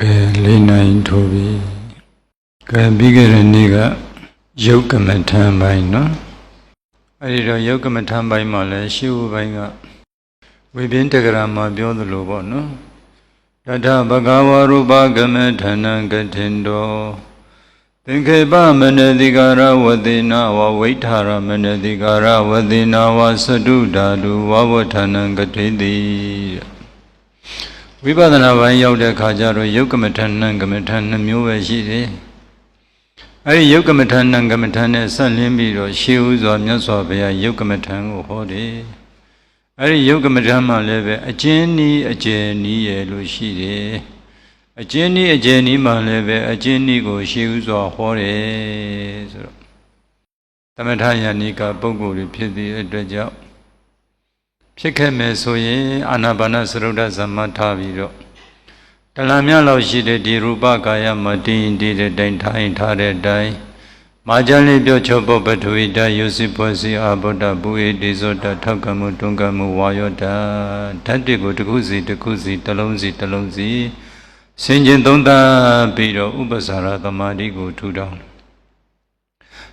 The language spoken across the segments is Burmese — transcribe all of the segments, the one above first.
ကဲလေးနိုင်ထိုးပြီကဲပြီးခဲ့တဲ့နေ့ကယုတ်ကမထံပိုင်းနော်အဲ့ဒီတော့ယုတ်ကမထံပိုင်းမှာလည်းရှေးဦးပိုင်းကဝိပင်းတဂရမှာပြောသလိုပေါ့နော်တထဘဂဝရူပကမထဏံကထိန်တော်သင်္ခေပမနတိကာရဝတိနာဝဝိထာရမနတိကာရဝတိနာဝသတုဓာတုဝဝဌာနံကထိတိတဲ့ ဝိပဿနာပိုင်းရောက်တဲ့ခါကျတော့ယုတ်ကမထဏံကမထဏနှမျိုးပဲရှိတယ်။အဲဒီယုတ်ကမထဏံကမထနဲ့ဆက်လင်းပြီးတော့ရှေးဥစွာမြတ်စွာဘုရားယုတ်ကမထံကိုဟောတယ်။အဲဒီယုတ်ကမထမှာလည်းပဲအကျဉ်းနီးအကျယ်နီးရလို့ရှိတယ်။အကျဉ်းနီးအကျယ်နီးမှာလည်းပဲအကျဉ်းနီးကိုရှေးဥစွာဟောတယ်ဆိုတော့သမထယန္နိကပုဂ္ဂိုလ်တွေဖြစ်သည့်အတွက်ကြောင့် ဖြစ်ခဲ့မယ်ဆိုရင်အာနာပါနသရုဒ္ဓသမ္မထားပြီးတော့တလံမြလောက်ရှိတဲ့ဒီရူပကာယမှာတင်းရင်တည်တဲ့တိုင်ထိုင်ထားတဲ့တိုင်မာကြလေးပြောချောပုပ္ပထဝိတယုစိဖွဲ့စီအာဗုဒ္ဓဘူဧတိဇောတထောက်ကမှုတွန်းကမှုဝါယောတဓာတ်တွေကိုတစ်ခုစီတစ်ခုစီတစ်လုံးစီတစ်လုံးစီဆင်ခြင်သုံးသပ်ပြီးတော့ဥပ္ပစာရသမာဓိကိုထူထောင်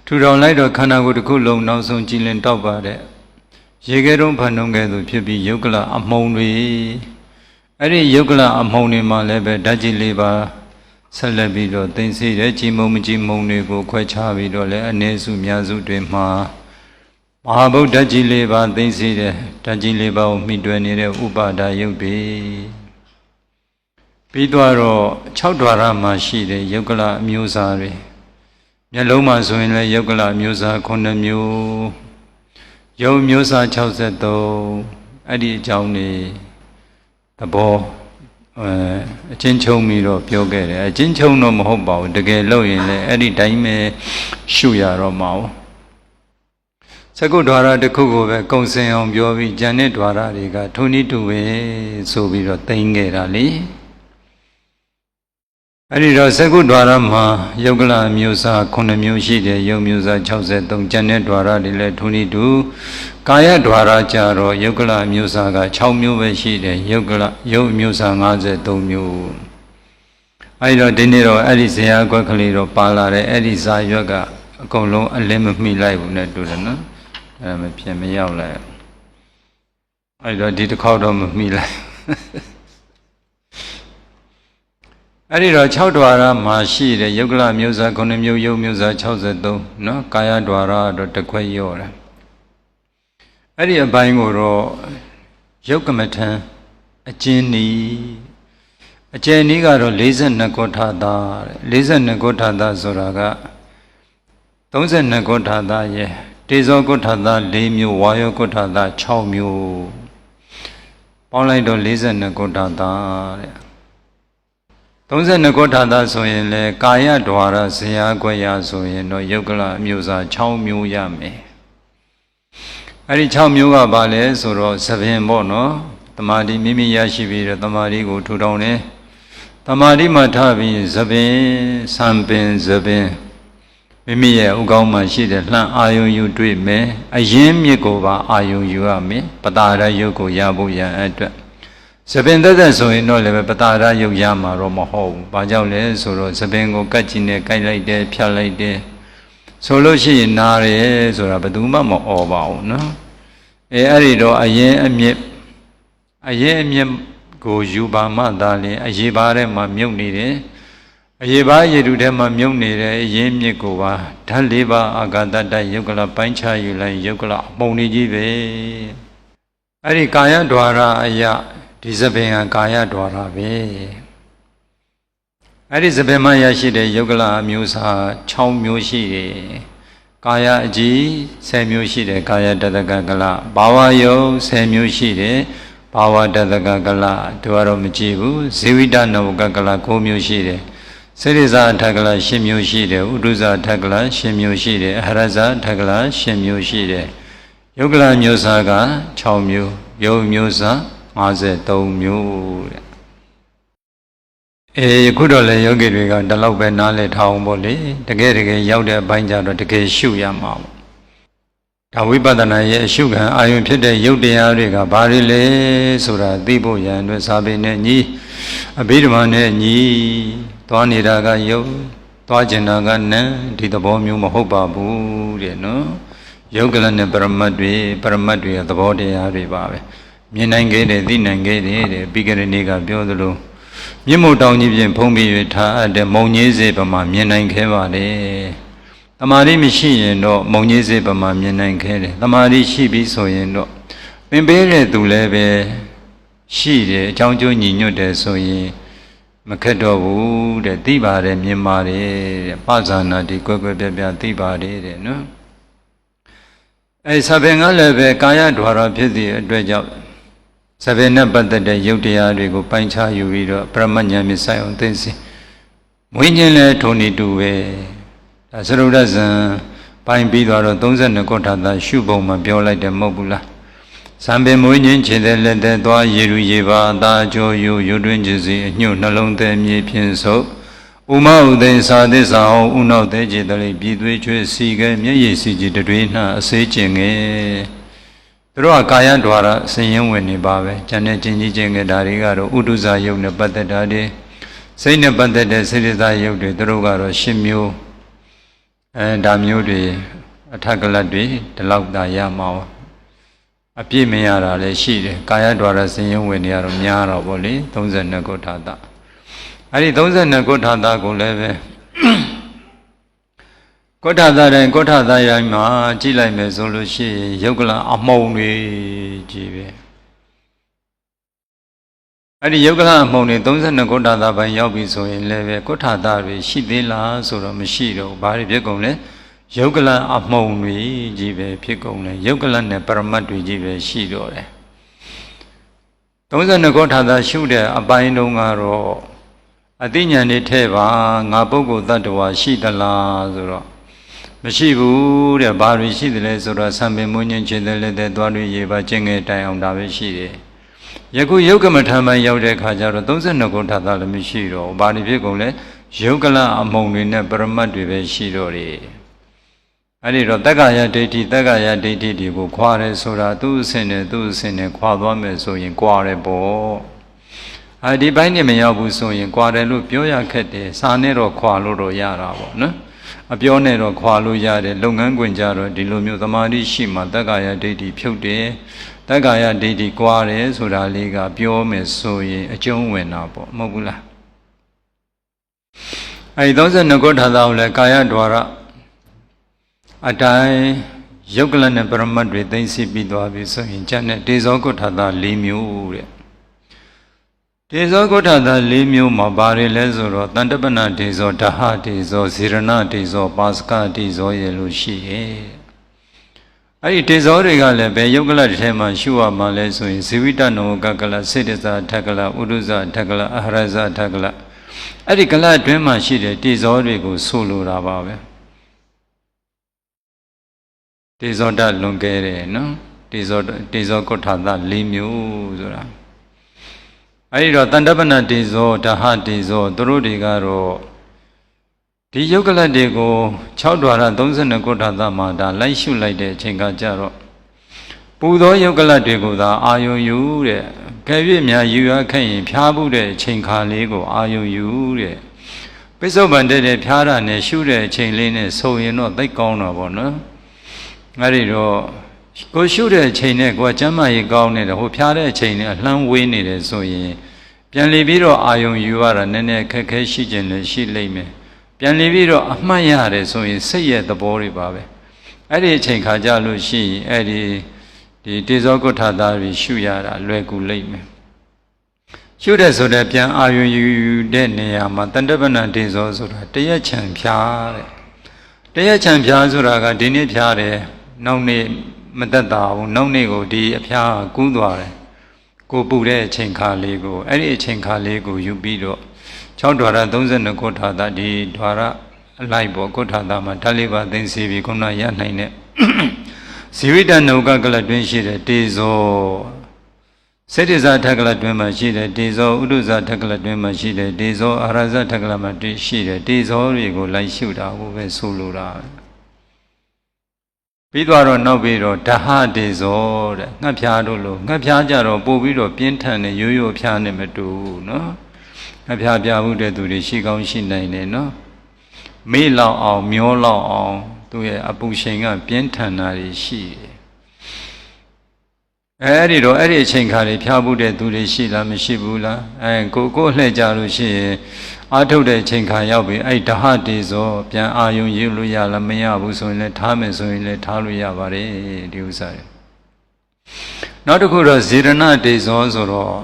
ထူထောင်လိုက်တော့ခန္ဓာကိုယ်တစ်ခုလုံးနောက်ဆုံးကြည်လင်တောက်ပါတဲ့ ရေခဲတုံးဖန်တုံးကဲ့သို့ဖြစ်ပြီးယုတ်ကလအမုံတွေအဲ့ဒီယုတ်ကလအမုံတွေမှာလည်းပဲဓာတ်ကြီးလေးပါဆက်လက်ပြီးတော့သိသိတဲ့ကြီးမုံမကြီးမုံတွေကိုခွဲခြားပြီးတော့လည်းအနေစုများစုတွေမှာမဟာဗုဒ္ဓကြီးလေးပါသိသိတဲ့ဓာတ်ကြီးလေးပါကိုမိတွယ်နေတဲ့ဥပါဒယုတ်တွေပြီးတော့6ဓာရမှာရှိတဲ့ယုတ်ကလအမျိုးအစားတွေမျက်လုံးမှာဆိုရင်လည်းယုတ်ကလအမျိုးအစား9မျိုး ယုံမျိုးစား63အဲ့ဒီအကြောင်းနေသဘောအဲအချင်းချုံပြီးတော့ပြောခဲ့တယ်အချင်းချုံတော့မဟုတ်ပါဘူးတကယ်လို့ရင်လည်းအဲ့ဒီတိုင်းပဲရှုရတော့မှာ哦သကုဒ္ဒရာတစ်ခုကိုပဲကုံစင်အောင်ပြောပြီးဉာဏ်နဲ့ဒွါရတွေကထုံနည်းတူပဲဆိုပြီးတော့သိမ့်ခဲ့တာလေ အဲ့ဒီတော့သကုဒ္ဒရာမှာယုတ်ကလမျိုးစား9မျိုးရှိတယ်ယုတ်မျိုးစား63ဉာဏ်နဲ့ဒွါရတွေလည်းထုံနည်းတူကာယဒွါရကြတော့ယုတ်ကလမျိုးစားက6မျိုးပဲရှိတယ်ယုတ်ကလယုတ်မျိုးစား53မျိုးအဲ့ဒီတော့ဒီနေ့တော့အဲ့ဒီဇေယျကွက်ကလေးတော့ပါလာတယ်အဲ့ဒီဇာရွက်ကအကုန်လုံးအလင်းမမိလိုက်ဘူးနဲ့တူတယ်နော်အဲ့ဒါမဖြစ်မရောက်လိုက်အဲ့ဒီတော့ဒီတစ်ခေါက်တော့မမိလိုက် အဲ့ဒီတော့6ဒွါရမှာရှိတဲ့ယုတ်ကလမျိုးစား9မျိုးယုတ်မျိုးစား63နော်ကာယဒွါရတော့တစ်ခွက်ရော့တယ်အဲ့ဒီအပိုင်းကိုတော့ယုတ်ကမထံအကျဉ်းနီအကျဉ်းနီကတော့42ကုဋ္ဌသာတဲ့42ကုဋ္ဌသာဆိုတာက32ကုဋ္ဌသာရဲ့တေဇောကုဋ္ဌသာ၄မျိုးဝါယောကုဋ္ဌသာ6မျိုးပေါင်းလိုက်တော့42ကုဋ္ဌသာတဲ့ 32ကောထာတာဆိုရင်လေကာယဒွါရဇေယခွဲရဆိုရင်တော့ယုတ်ကလအမျိုးစား6မျိုးရမယ်အဲ့ဒီ6မျိုးကဘာလဲဆိုတော့သဘင်ပေါ့နော်တမာတိမိမိရရှိပြီးတော့တမာတိကိုထူထောင်တယ်တမာတိမှာထားပြီးသဘင်စံပင်သဘင်မိမိရဲ့ဥကောင်းမှရှိတဲ့လှမ်းအာယုံယူတွေ့မယ်အရင်မြစ်ကိုပါအာယုံယူရမယ်ပတာရယုတ်ကိုရဖို့ရန်အတွက် သပင်သက်သက်ဆိုရင်တော့လည်းပဲပတာရယုတ်ရမှာတော့မဟုတ်ဘူး။ဘာကြောင့်လဲဆိုတော့သပင်ကိုကတ်ကြည့်နဲ့ကိုက်လိုက်တယ်ဖြတ်လိုက်တယ်။ဆိုလို့ရှိရင်နားတယ်ဆိုတာဘယ်သူမှမអော်ပါဘူးနော်။အဲအဲ့ဒီတော့အရင်အမြင့်အရင်အမြင့်ကိုယူပါမှသာလျှင်အရေးပါထဲမှာမြုပ်နေတယ်။အရေးပါရေတုထဲမှာမြုပ်နေတယ်အရင်မြင့်ကိုပါဓာတ်လေးပါအာဂတတယုတ်ကလပိုင်းခြားယူလိုက်ယုတ်ကလအပုံနေကြီးပဲ။အဲ့ဒီကာယဒွါရအယ ဒီသပင်ကကာယဒွါရပဲအဲ့ဒီသပင်မှာရရှိတဲ့ယုတ်ကလအမျိုးအစား6မျိုးရှိတယ်ကာယအကြီး10မျိုးရှိတယ်ကာယတတကကလဘာဝယုတ်10မျိုးရှိတယ်ဘာဝတတကကလတို့ကတော့မကြည့်ဘူးဇေဝိတနဝကကလ9မျိုးရှိတယ်စေရိဇာအထက်ကလ10မျိုးရှိတယ်ဥဒုဇာအထက်ကလ10မျိုးရှိတယ်အဟရဇာအထက်ကလ10မျိုးရှိတယ်ယုတ်ကလမျိုးစားက6မျိုးယုတ်မျိုးစား 53မျိုးတဲ့အေးခုတော့လေယောဂီတွေကဒီလောက်ပဲနားလည်ထားအောင်ပေါ့လေတကယ်တကယ်ရောက်တဲ့အပိုင်းကျတော့တကယ်ရှုရမှာပေါ့ဒါဝိပဿနာရဲ့အရှုခံအာယုံဖြစ်တဲ့ယုတ်တရားတွေကဘာတွေလဲဆိုတာသိဖို့ရန်အတွက်စာပေနဲ့ညီအဘိဓမ္မာနဲ့ညီသွားနေတာကယုတ်သွားကျင်တာကနံဒီသဘောမျိုးမဟုတ်ပါဘူးတဲ့နော်ယုတ်ကလနဲ့ပရမတ်တွေပရမတ်တွေရဲ့သဘောတရားတွေပါပဲ မြင်နိုင်ခဲ့တယ်သိနိုင်ခဲ့တယ်တဲ့ပြီးကြတဲ့နေ့ကပြောသလိုမြင့်မို့တောင်ကြီးပြင်ဖုံးပြီးရထားအပ်တဲ့မုံကြီးစေပမာမြင်နိုင်ခဲ့ပါလေတမာရီမရှိရင်တော့မုံကြီးစေပမာမြင်နိုင်ခဲ့တယ်တမာရီရှိပြီဆိုရင်တော့ပင်ပေးတဲ့သူလည်းပဲရှိတယ်အကြောင်းကျိုးညီညွတ်တယ်ဆိုရင်မခက်တော့ဘူးတဲ့သိပါတယ်မြင်ပါတယ်တဲ့ပဇာနာဒီကွယ်ကွယ်ပြပြသိပါတယ်တဲ့နော်အဲဆပင်ကလည်းပဲကာယဓာရဖြစ်သည့်အတွက်ကြောင့် ဆပင်နဲ့ပတ်သက်တဲ့ယုတ်တရားတွေကိုပိုင်းခြားယူပြီးတော့ပရမညာမြဆိုင်အောင်သိသိမွေးခြင်းလည်းထုံနေတူပဲဒါသရုဒ္ဒဇံပိုင်းပြီးသွားတော့32ခုထာသာရှုပုံမှာပြောလိုက်တယ်မဟုတ်ဘူးလားစံပင်မွေးခြင်းခြေတဲ့လက်တဲ့သွားရည်ရူရည်ပါအသာကြောယူရွတွင်ခြင်းစီအညွတ်နှလုံးသည်မြေဖြင့်ဆုပ်ဥမဥသိသာသစ္စာဟောဥနောက်တဲ့ခြေတလေးပြည်သွေးချွေးစီကဲမျက်ရည်စီကြည်တွေနှအစေးကျင်ငယ် သူတို့ကကာယဒွါရစင်ရင်ဝင်နေပါပဲဉာဏ်နဲ့ကျင်ကြီးကျင်ငယ်ဒါတွေကတော့ဥဒုဇာယုတ်နဲ့ပတ်သက်တာတွေစိတ်နဲ့ပတ်သက်တဲ့စိတ္တဇာယုတ်တွေသူတို့ကတော့ရှင်းမျိုးအဲဒါမျိုးတွေအထက်ကလတ်တွေဒီလောက်သာရမှာပါအပြည့်မရတာလည်းရှိတယ်ကာယဒွါရစင်ရင်ဝင်နေရတော့များတော့ဗောလေ32ခုထာတာအဲ့ဒီ32ခုထာတာကိုလည်းပဲ ကုဋ္ဌသာတိုင်းကုဋ္ဌသာရိုင်းမှာကြည့်လိုက်မယ်ဆိုလို့ရှိရင်ယုတ်ကလအမုံတွေကြည့်ပဲအဲ့ဒီယုတ်ကလအမုံတွေ32ကုဋ္ဌသာပိုင်းရောက်ပြီဆိုရင်လည်းပဲကုဋ္ဌသာတွေရှိသေးလားဆိုတော့မရှိတော့ဘူးဘာတွေဖြစ်ကုန်လဲယုတ်ကလအမုံတွေကြီးပဲဖြစ်ကုန်တယ်ယုတ်ကလနဲ့ပရမတ်တွေကြီးပဲရှိတော့တယ်32ကုဋ္ဌသာရှုတဲ့အပိုင်းတုန်းကတော့အသိဉာဏ်တွေထဲပါငါပုဂ္ဂိုလ်တ attva ရှိသလားဆိုတော့ မရှိဘူးတဲ့ဘာတွေရှိတယ်လဲဆိုတော့ဆံပင်မွင်းချင်းခြေတယ်လက်တဲ့သွားတွေရေပါကျင့်ငယ်တိုင်အောင်ဒါပဲရှိတယ်ယခုယုတ်ကမထမ်းပိုင်းရောက်တဲ့ခါကျတော့32ခုထာသာလည်းမရှိတော့ဘူးဘာတွေဖြစ်ကုန်လဲယုတ်ကလအမုံတွေနဲ့ပရမတ်တွေပဲရှိတော့တယ်အဲ့ဒီတော့တက္ကရာဒိဋ္ဌိတက္ကရာဒိဋ္ဌိတွေကိုခွာရဲဆိုတာသူ့အစင်နဲ့သူ့အစင်နဲ့ခွာသွားမယ်ဆိုရင်ခွာရဲပေါ့အဲဒီဘိုင်းနဲ့မရောက်ဘူးဆိုရင်ခွာတယ်လို့ပြောရခက်တယ်စာနဲ့တော့ခွာလို့တော့ရတာပေါ့နော် အပြောနဲ့တော့ခွာလို့ရတယ်လုပ်ငန်းခွင်ကြတော့ဒီလိုမျိုးသမာဓိရှိမှတက္ကာယဒိဋ္ဌိဖြုတ်တယ်တက္ကာယဒိဋ္ဌိကွာတယ်ဆိုတာလေးကပြောမယ်ဆိုရင်အကျုံးဝင်တာပေါ့မဟုတ်ဘူးလားအဲဒီ32ခုထာသာကိုလည်းကာယဒွါရအတိုင်းယုတ်ကလနဲ့ပရမတ်တွေသိသိပြီးသွားပြီဆိုရင်ဉာဏ်နဲ့တေဇောကုထာသာ၄မျိုးတဲ့ ဒေဇောကုဋ္ဌသာ၄မျိုးမှာဘာတွေလဲဆိုတော့တန်တပနာဒေဇောဓဟဒေဇောဇေရဏဒေဇောပါစကဒေဇောရလို့ရှိရဲ့အဲ့ဒီဒေဇောတွေကလည်းဘယ်ယုတ်ကလတစ်ထဲမှာရှုရမှာလဲဆိုရင်ဇေဝိတနောကကလစေတဇာထက်ကလဥဒုဇာထက်ကလအဟရဇာထက်ကလအဲ့ဒီကလအတွင်းမှာရှိတဲ့ဒေဇောတွေကိုဆိုလိုတာပါပဲဒေဇောတလွန်ကဲတယ်နော်ဒေဇောဒေဇောကုဋ္ဌသာ၄မျိုးဆိုတာ အဲဒီတော့တန်တပနတေဇောဓဟတေဇောသူတို့တွေကတော့ဒီယုတ်ကလတ်တွေကို6ဒွါရ32ခုထာသမှာဒါလိုက်ရှုလိုက်တဲ့အချိန်ကကြတော့ပူသောယုတ်ကလတ်တွေကိုသာအာယုံယူတဲ့ကဲ့ပြည့်များယူရခဲ့ရင်ဖြားမှုတဲ့အချိန်ခါလေးကိုအာယုံယူတဲ့ပိဿုပန်တဲ့တဲ့ဖြားတာနဲ့ရှုတဲ့အချိန်လေးနဲ့ဆိုရင်တော့သိကောင်းတော့ဗောနော်အဲဒီတော့ ကိုရှုတဲ့အချိန်နဲ့ကိုကကျမ်းမာရေးကောင်းနေတယ်ဟိုဖျားတဲ့အချိန်နဲ့အလှမ်းဝေးနေတယ်ဆိုရင်ပြန်လည်ပြီးတော့အာယုံယူရတာနည်းနည်းခက်ခဲရှိခြင်းလည်းရှိလိမ့်မယ်ပြန်လည်ပြီးတော့အမှတ်ရတယ်ဆိုရင်စိတ်ရဲ့သဘောတွေပါပဲအဲ့ဒီအချိန်ခါကြလို့ရှိရင်အဲ့ဒီဒီတေဇောကုဋ္ဌသာတွေရှုရတာလွယ်ကူလိမ့်မယ်ရှုတဲ့ဆိုတဲ့ပြန်အာယုံယူတဲ့နေရာမှာတန်တပဏတေဇောဆိုတာတရက်ချံဖြားတဲ့တရက်ချံဖြားဆိုတာကဒီနေ့ဖြားတယ်နောက်နေ့ မသက်သာဘူးနောက်နေ့ကိုဒီအဖျားကူးသွားတယ်ကိုပူတဲ့အချိန်ခါလေးကိုအဲ့ဒီအချိန်ခါလေးကိုယူပြီးတော့6ဒွါရ32ခုထာတာဒီဒွါရအလိုက်ပေါ့ခုထာတာမှာဓာတ်လေးပါသိသိပြီးခုနရနိုင်တဲ့ဇီဝိတနုကကလတွင်းရှိတဲ့တေဇောစေတဇာထက်ကလတွင်းမှာရှိတဲ့တေဇောဥဒုဇာထက်ကလတွင်းမှာရှိတဲ့တေဇောအာရဇထက်ကလမှာတွေ့ရှိတဲ့တေဇောတွေကိုလိုက်ရှုတာကိုပဲဆိုလိုတာပြီး သွားတော့နောက်ပြီးတော့ဓဟတေဇောတဲ့ငှက်ဖျားတို့လို့ငှက်ဖျားကြတော့ပို့ပြီးတော့ပြင်းထန်တဲ့ရိုးရိုးဖျားနဲ့မတူဘူးနော်ငှက်ဖျားပြမှုတဲ့သူတွေရှိကောင်းရှိနိုင်တယ်နော်မေ့လောက်အောင် မျောလောက်အောင်သူရဲ့အပူချိန်ကပြင်းထန်တာတွေရှိတယ် အဲ့ဒီတော့အဲ့ဒီအချိန်ခါတွေဖျားဖို့တဲ့သူတွေရှိလားမရှိဘူးလားအဲကိုကိုလှည့်ကြလို့ရှိရင်အာထုတ်တဲ့အချိန်ခါရောက်ပြီအဲ့ဓဟတေဇောပြန်အာယုံယူလို့ရလားမရဘူးဆိုရင်လည်းထားမယ်ဆိုရင်လည်းထားလို့ရပါတယ်ဒီဥစ္စာတွေနောက်တစ်ခုတော့ဇေရဏတေဇောဆိုတော့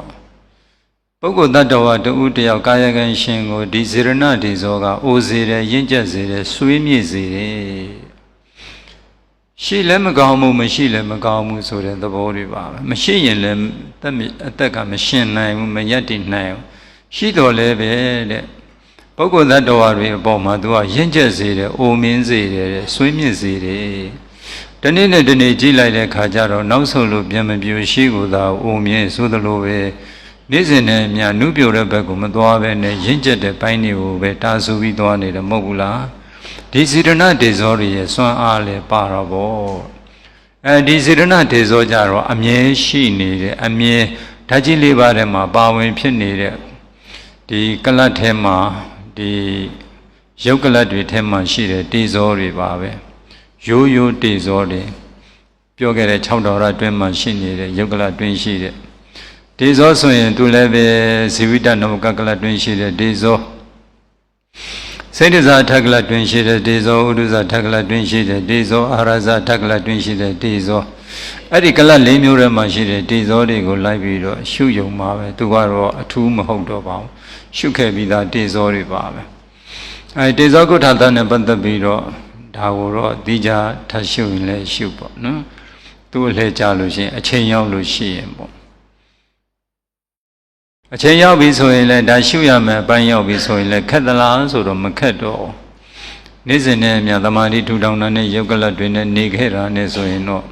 ပုဂ္ဂိုလ်တ attva တူတယောက်ကာယကံရှင်ကိုဒီဇေရဏတေဇောကအိုစေတယ်ရင့်ကျက်စေတယ်ဆွေးမြေ့စေတယ် ရှိလည်းမကောင်းဘူးမရှိလည်းမကောင်းဘူးဆိုတဲ့သဘောတွေပါပဲမရှိရင်လည်းတက်အသက်ကမရှင်နိုင်ဘူးမရက်တည်နိုင်ဘူးရှိတော်လည်းပဲတဲ့ပုဂ္ဂိုလ်သတ္တဝါတွေအပေါ်မှာသူကရင့်ကျက်စေတယ်အိုမင်းစေတယ်ဆွေးမြင့်စေတယ်တနေ့နဲ့တနေ့ကြည့်လိုက်တဲ့ခါကျတော့နောက်ဆုံးလို့ပြန်မပြူရှိကိုသာအိုမြင့်ဆိုသလိုပဲနေ့စဉ်နဲ့အများနုပြိုတဲ့ဘက်ကိုမသွားဘဲနဲ့ရင့်ကျက်တဲ့ပိုင်းတွေကိုပဲတာဆူပြီးသွားနေတယ်မဟုတ်ဘူးလား ဒီစေရဏဒေဇောတွေရဲ့စွမ်းအားလည်းပါတော့ဗောအဲဒီစေရဏဒေဇောကြတော့အမြဲရှိနေတယ်အမြဲဓာတ်ကြီးလေးပါးထဲမှာပါဝင်ဖြစ်နေတဲ့ဒီကလတ်ထဲမှာဒီရုပ်ကလတ်တွေထဲမှာရှိတဲ့တေဇောတွေပါပဲရိုးရိုးတေဇောတွေပြောခဲ့တဲ့6တော်ရအတွင်းမှာရှိနေတဲ့ရုပ်ကလတ်တွင်းရှိတဲ့တေဇောဆိုရင်သူလည်းပဲဇီဝိတနမကကလတ်တွင်းရှိတဲ့တေဇော စိတ်တစားထက်ကလတ်တွင်ရှိတဲ့တေဇောဥဒုဇထက်ကလတ်တွင်ရှိတဲ့တေဇောအာရဇထက်ကလတ်တွင်ရှိတဲ့တေဇောအဲ့ဒီကလတ်၄မျိုးထဲမှာရှိတဲ့တေဇောတွေကိုလိုက်ပြီးတော့ရှုယုံပါပဲသူကတော့အထူးမဟုတ်တော့ပါဘူးရှုခဲ့ပြီးသားတေဇောတွေပါပဲအဲ့တေဇောကုဋ္ဌသနဲ့ပတ်သက်ပြီးတော့ဒါကိုတော့ဒီကြထပ်ရှုရင်လည်းရှုပေါ့နော်သူ့အလှည့်ကြလို့ရှိရင်အချိန်ရောက်လို့ရှိရင်ပေါ့ အချိန်ရောက်ပြီဆိုရင်လည်းဒါရှုရမယ်အပိုင်းရောက်ပြီဆိုရင်လည်းခက်သလားဆိုတော့မခက်တော့နေ့စဉ်နဲ့အမြသမာဓိထူထောင်တာနဲ့ယုတ်ကလတ်တွေနဲ့နေခဲ့တာနဲ့ဆိုရင်တော့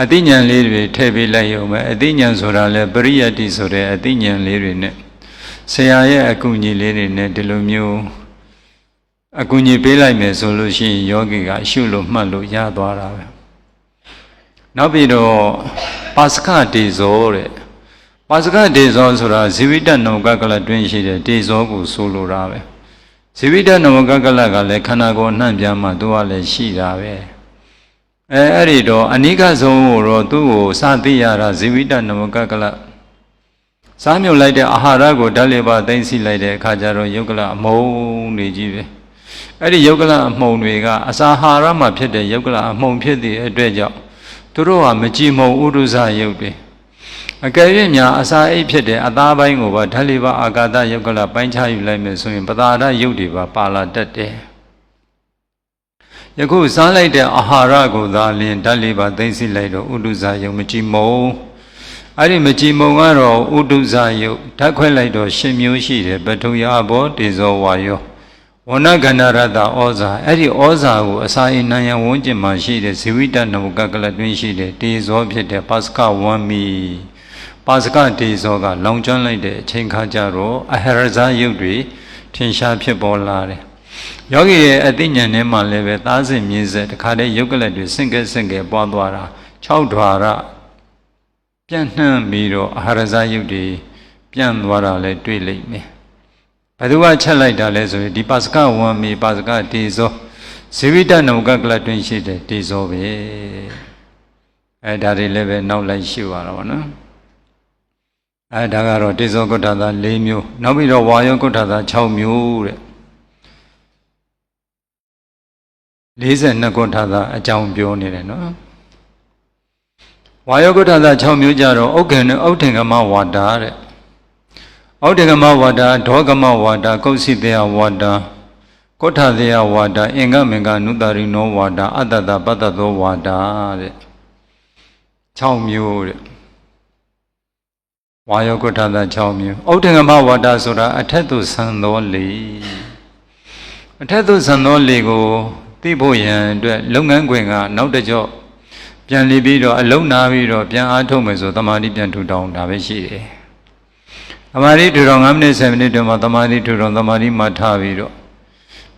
အသိဉာဏ်လေးတွေထည့်ပေးလိုက်ရုံပဲအသိဉာဏ်ဆိုတာလဲပရိယတ္တိဆိုတဲ့အသိဉာဏ်လေးတွေနဲ့ဆရာရဲ့အကူအညီလေးတွေနဲ့ဒီလိုမျိုးအကူအညီပေးလိုက်မယ်ဆိုလို့ရှိရင်ယောဂီကရှုလို့မှတ်လို့ရသွားတာပဲနောက်ပြီးတော့ပါစကတေဇောတဲ့ ပါစကတေဇောဆိုတာဇီဝိတနောကကလတွင်ရှိတဲ့တေဇောကိုဆိုလိုတာပဲဇီဝိတနောကကလကလည်းခန္ဓာကိုယ်နှံ့ပြမှသူကလည်းရှိတာပဲအဲအဲ့ဒီတော့အနိကဆုံးကိုတော့သူ့ကိုစသိရတာဇီဝိတနောကကလစားမြုပ်လိုက်တဲ့အာဟာရကိုဓာတ်လေးပါသိမ့်စီလိုက်တဲ့အခါကျတော့ယုတ်ကလအမုံတွေကြီးပဲအဲ့ဒီယုတ်ကလအမုံတွေကအစာဟာရမှာဖြစ်တဲ့ယုတ်ကလအမုံဖြစ်တဲ့အတွက်ကြောင့်သူတို့ဟာမကြည်မုံဥဒုဇယုတ်တွေ အကယ်၍များအစာအိတ်ဖြစ်တဲ့အသားပိုင်းကိုပါဓာတ်လေးပါအာကာသယုတ်ကလပိုင်းခြားယူလိုက်မယ်ဆိုရင်ပသာဒယုတ်တွေပါပါလာတတ်တယ်ယခုစားလိုက်တဲ့အာဟာရကိုသာလျင်ဓာတ်လေးပါသိမ့်စီလိုက်တော့ဥဒုဇယုတ်မကြည်မုံအဲ့ဒီမကြည်မုံကတော့ဥဒုဇယုတ်ဓာတ်ခွဲလိုက်တော့ရှင်မျိုးရှိတယ်ပထုယဘောတေဇောဝါယောဝဏကန္နရတဩဇာအဲ့ဒီဩဇာကိုအစာအိနံယဝန်းကျင်မှာရှိတဲ့ဇီဝိတနဝကကလတွင်းရှိတဲ့တေဇောဖြစ်တဲ့ပါစကဝမ်းမီ ပါစကတေဇောက လောင်ကျွမ်းလိုက်တဲ့အချိန်ခါကျတော့အဟရဇယုတ်တွေထင်ရှားဖြစ်ပေါ်လာတယ်ယောဂီရဲ့အသိဉာဏ်ထဲမှာလည်းပဲသားစဉ်မြင်းဆက်တခါတည်းယုတ်ကလတ်တွေစင့်ကဲစင့်ကဲပွားသွားတာ6ဓွာရပြန့်နှံ့ပြီးတော့အာဟာရဇယုတ်တွေပြန့်သွားတာလည်းတွေ့လိမ့်မယ်ဘယ်သူကချက်လိုက်တာလဲဆိုရင်ဒီပါစကဝံမီပါစကတေဇောဇေဝိတနုကကလတွင်ရှိတဲ့တေဇောပဲအဲဒါတွေလည်းပဲနောက်လိုက်ရှိရတာပေါ့နော် အဲဒါကတော့တေဇောကုဋ္ဌသာ၄မျိုးနောက်ပြီးတော့ဝါယောကုဋ္ဌသာ6မျိုးတဲ့42ကုဋ္ဌသာအကြောင်းပြောနေတယ်နော်ဝါယောကုဋ္ဌသာ6မျိုးကြတော့ဥက္ကေနဲ့ဥဋ္ဌင်ကမဝါဒတဲ့ဩဒကမဝါဒဒေါကမဝါဒကုသိတေယဝါဒကောထသေယဝါဒအင်္ဂမင်္ဂနုတရိနောဝါဒအတ္တတပတ္တသောဝါဒတဲ့6မျိုးတဲ့ ဝါယောကုဋ္ဌသာ6မျိုးဩဒကမဝါဒဆိုတာအထက်သို့ဆံသောလေအထက်သို့ဆံသောလေကိုသိဖို့ရန်အတွက်လုပ်ငန်းခွင်ကနောက်တစ်ကြော့ပြန်လီပြီးတော့အလုံးနာပြီးတော့ပြန်အားထုတ်မယ်ဆိုတမာတိပြန်ထူထောင်တာပဲရှိတယ်သမာဓိထူထောင်9မိနစ်10မိနစ်တွင်မှာသမာဓိထူထောင်သမာဓိမှထားပြီးတော့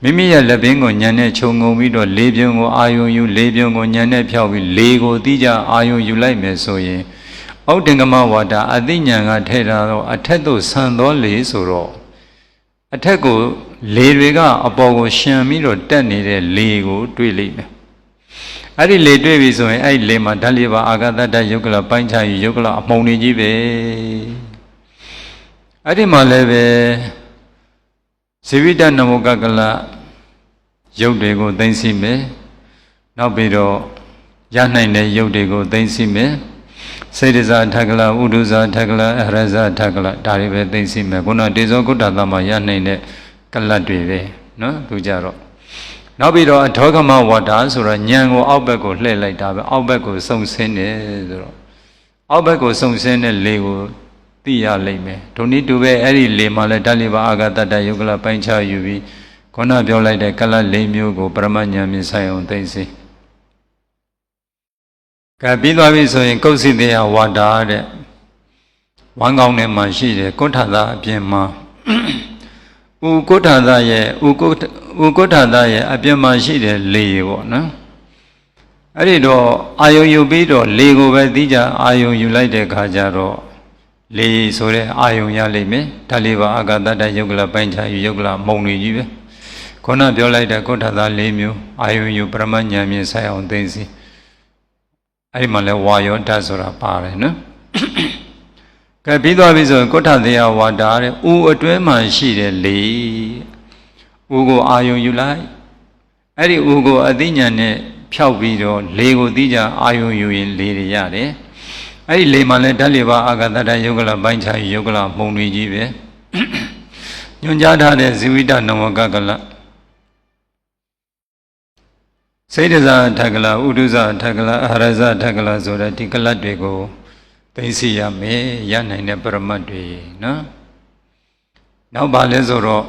မိမိရဲ့လက်ပင်ကိုညံနဲ့ခြုံငုံပြီးတော့လေးပြုံးကိုအာယုံယူလေးပြုံးကိုညံနဲ့ဖြောက်ပြီးလေးကိုတိကျအာယုံယူလိုက်မယ်ဆိုရင် ဩတင်္ဂမဝါဒအသိဉာဏ်ကထဲ့တာတော့အထက်သို့ဆန်သောလေဆိုတော့အထက်ကိုလေတွေကအပေါ်ကိုရှံပြီးတော့တက်နေတဲ့လေကိုတွေ့လိမ့်မယ်အဲ့ဒီလေတွေ့ပြီဆိုရင်အဲ့ဒီလေမှာဓာတ်လေးပါအာဂတတယုတ်ကလပိုင်းခြားယူယုတ်ကလအမုံနေကြီးပဲအဲ့ဒီမှာလည်းပဲဇိဝိတနမောကကလရုပ်တွေကိုသိသိမယ်နောက်ပြီးတော့ရနိုင်တဲ့ရုပ်တွေကိုသိသိမယ် စေတဇာထကလဥဒုဇာထကလအရဇာထကလဒါတွေပဲသိသိမယ်ခုနတေဇောကုတ္တသမရနိုင်တဲ့ကလတ်တွေပဲနော်သူကြတော့နောက်ပြီးတော့အထောကမဝါဒဆိုတော့ညံကိုအောက်ဘက်ကိုလှည့်လိုက်တာပဲအောက်ဘက်ကိုစုံဆင်းတယ်ဆိုတော့အောက်ဘက်ကိုစုံဆင်းတဲ့လေကိုသိရလိမ့်မယ်ဒုနည်းတူပဲအဲ့ဒီလေမှလည်းတလိပါအာဂတတယုတ်ကလပိုင်းခြားယူပြီးခုနပြောလိုက်တဲ့ကလတ်လေးမျိုးကိုပရမဉာဏ်မြင်ဆိုင်အောင်သိသိ ကဲပြီးသွားပြီဆိုရင် ကုတ်စိတေယဝါဒတဲ့ဝမ်းကောင်းထဲမှာရှိတယ်ကုဋ္ဌသာအပြင်မှာဥကုဋ္ဌသာရဲ့ဥကုဋ္ဌဥကုဋ္ဌသာရဲ့အပြင်မှာရှိတယ်လေပေါ့နော်အဲ့ဒီတော့အာယုံယူပြီးတော့လေကိုပဲသိကြအာယုံယူလိုက်တဲ့ခါကျတော့လေဆိုတဲ့အာယုံရလိမ့်မယ်ဓာတ်လေးပါအာဂတတယုတ်ကလပိုင်းခြားယူယုတ်ကလမုံတွေကြီးပဲခုနပြောလိုက်တဲ့ကုဋ္ဌသာ၄မျိုးအာယုံယူပရမဉာဏ်မြင်ဆိုင်အောင်သိသိ အဲ့ဒီမှာလဲဝါယောဓာတ်ဆိုတာပါတယ်နော်ကဲပြီးသွားပြီဆိုရင်ကုဋ္ဌသေယဝါဒတဲ့ဥအတွဲမှာရှိတဲ့လေဥကိုအာယုံယူလိုက်အဲ့ဒီဥကိုအသိဉာဏ်နဲ့ဖြောက်ပြီးတော့လေကိုသိကြအာယုံယူရင်လေတွေရတယ်အဲ့ဒီလေမှာလဲဓာတ်လေးပါအာဂတတယုတ်ကလပိုင်းခြားယုတ်ကလမှုံတွေကြီးပဲညွန်ကြားထားတဲ့ဇီဝိတနဝကကလ စေတဇာထကလဥဒုဇာထကလအာရဇာထကလဆိုတဲ့ဒီကလတ်တွေကိုသိသိရမယ်ရနိုင်တဲ့ပရမတ်တွေနော်နောက်ပါလဲဆိုတော့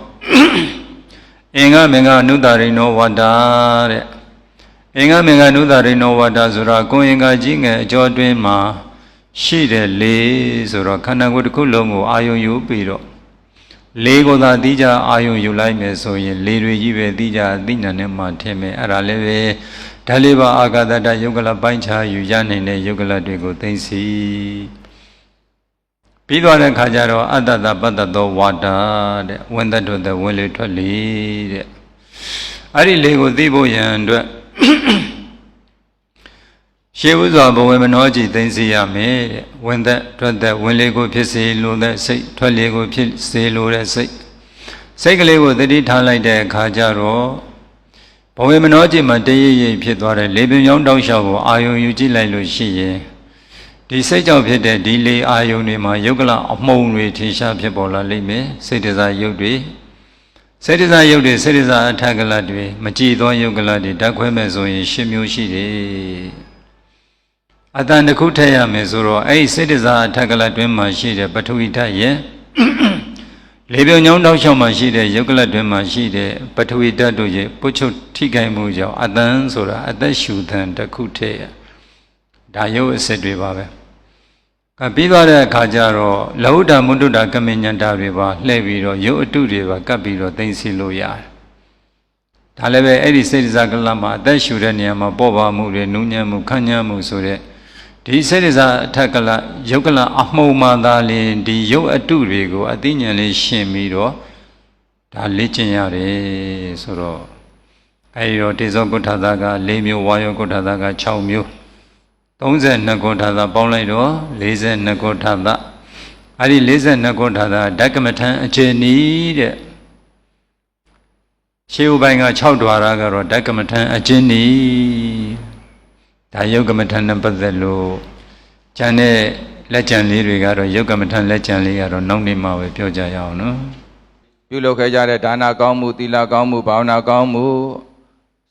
အင်္ဂမင်္ဂအနုတရိနောဝတ္တာတဲ့အင်္ဂမင်္ဂအနုတရိနောဝတ္တာဆိုတာကိုယ်အင်္ဂကြီးငယ်အကျော်တွင်းမှာရှိတဲ့လေဆိုတော့ခန္ဓာကိုယ်တစ်ခုလုံးကိုအာယုံယူပြီးတော့ လေကိုသာသိကြအာယုံယူလိုက်မယ်ဆိုရင် လေတွေကြီးပဲသိကြအသိဉာဏ်နဲ့မှထင်မယ်အဲ့ဒါလည်းပဲဓာလေးပါအာဂတတယုတ်ကလပိုင်းခြားယူရနိုင်တဲ့ယုတ်ကလတွေကိုသိသိပြီးသွားတဲ့ခါကျတော့အတ္တတပတ္တသောဝါဒတဲ့ဝင်သက်တို့တဲ့ဝင်လေထွက်လေတဲ့အဲ့ဒီလေကိုသိဖို့ရန်အတွက် ရှေးဥစွာဘဝမနောကြည်သိသိရမယ်တဲ့ဝင်သက်ထွက်သက်ဝင်လေကိုဖြစ်စေလိုတဲ့စိတ်ထွက်လေကိုဖြစ်စေလိုတဲ့စိတ်စိတ်ကလေးကိုတတိထားလိုက်တဲ့အခါကျတော့ဘဝမနောကြည်မှာတရရိပ်ဖြစ်သွားတဲ့လေပင်ကြောင်းတောက်လျှောက်ကိုအာယုံယူကြည့်လိုက်လို့ရှိရင်ဒီစိတ်ကြောင့်ဖြစ်တဲ့ဒီလေအာယုံတွေမှာယုတ်ကလအမှုံတွေထင်ရှားဖြစ်ပေါ်လာလိမ့်မယ်စိတ်တစားယုတ်တွေစေတစာယုတ်တွေစေတစာအထက်ကလတ်တွေမကြည်သောယုတ်ကလတ်တွေဓာတ်ခွဲမဲ့ဆိုရင်၈မျိုးရှိတယ် အတန်တစ်ခုထည့်ရမယ်ဆိုတော့အဲ့ဒီစေတစာအထက်ကလတ်တွင်းမှာရှိတဲ့ပထဝီဓာတ်ရဲ့လေပြုံညောင်းတောက်လျှောက်မှာရှိတဲ့ယုတ်ကလတ်တွင်းမှာရှိတဲ့ပထဝီဓာတ်တို့ရဲ့ပုတ်ချုပ်ထိခိုက်မှုကြောင့်အတန်ဆိုတာအသက်ရှူသံတစ်ခုထည့်ရဒါယုတ်အစစ်တွေပါပဲကပြီးသွားတဲ့အခါကျတော့လဟုတာမုဒ္ဒတာကမေညန္တာတွေပါလှည့်ပြီးတော့ရုပ်အတုတွေပါကပ်ပြီးတော့သိသိလို့ရတယ်။ဒါလည်းပဲအဲ့ဒီစိတ်စားကလမှာအသက်ရှူတဲ့နေရာမှာပေါ်ပါမှုတွေနူးညံ့မှုခန့်ညံ့မှုဆိုတဲ့ ဒီစိတ်စားအထက်ကလယုတ်ကလအမှုံမှသာလင်ဒီရုပ်အတုတွေကိုအသိဉာဏ်လေးရှင်းပြီးတော့ဒါလေ့ကျင့်ရတယ်ဆိုတော့အဲဒီတော့တေဇောကုဋ္ဌသာက၄မျိုးဝါယောကုဋ္ဌသာက6မျိုး32ခုထာသာပေါင်းလိုက်တော့42ခုထာသာအဲ့ဒီ42ခုထာသာဓကမထံအခြေနီးတဲ့ရှေးဥပိုင်းက6ဒွါရကတော့ဓကမထံအချင်းနီး ဒါယုတ်ကမထံနဲ့ပတ်သက်လို့ကျန်တဲ့လက်ကျန်လေးတွေကတော့ယုတ်ကမထံလက်ကျန်လေးကတော့နောက်နေ့မှပဲပြောကြရအောင်နော်ပြုလုပ်ခဲ့ကြတဲ့ဒါနကောင်းမှုသီလကောင်းမှုဘာဝနာကောင်းမှု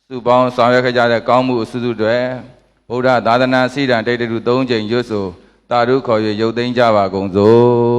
စုပေါင်းဆောင်ရွက်ခဲ့ကြတဲ့ကောင်းမှုအစုစုတွေဗုဒ္ဓသာသနာစိတံတိတ်တု၃ချိန်ရွတ်ဆိုတာရုခေါ်၍ရုပ်သိမ်းကြပါကုန်စို့